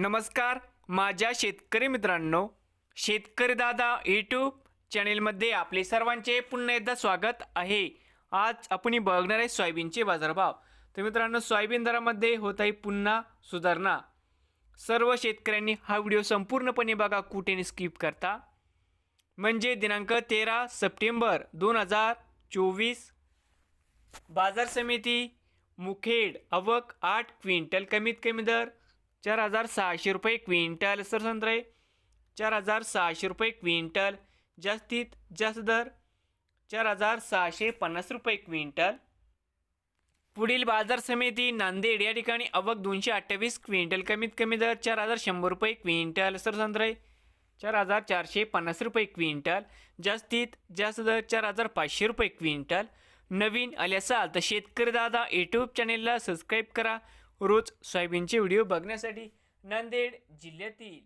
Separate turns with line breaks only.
नमस्कार माझ्या शेतकरी मित्रांनो शेतकरी दादा यूट्यूब चॅनेलमध्ये आपले सर्वांचे पुन्हा एकदा स्वागत आहे. आज आपण बघणार आहे सोयाबीनचे बाजारभाव. तर मित्रांनो सोयाबीन दरामध्ये होत आहे पुन्हा सुधारणा. सर्व शेतकऱ्यांनी हा व्हिडिओ संपूर्णपणे बघा कुठेने स्किप करता. म्हणजे दिनांक तेरा सप्टेंबर दोन हजार चोवीस बाजार समिती मुखेड अवक आठ क्विंटल कमीत कमी दर चार हजार सहाशे रुपये क्विंटल सर संत्रे चार हजार सहाशे रुपये क्विंटल जास्तीत जास्त दर. चार हजार सहाशे पन्नास रुपये क्विंटल. पुढील बाजार समिती नांदेड या ठिकाणी अवक दोनशे अठ्ठावीस क्विंटल कमीत कमी दर चार हजार शंभर रुपये क्विंटल सर संत्रे चार हजार चारशे पन्नास रुपये क्विंटल जास्तीत जास्त दर चार हजार पाचशे रुपये क्विंटल. नवीन आले असाल तर शेतकरी दादा यूट्यूब चॅनेलला सबस्क्राईब करा. रोज सोयाबीनचे व्हिडिओ बघण्यासाठी नांदेड जिल्ह्यातील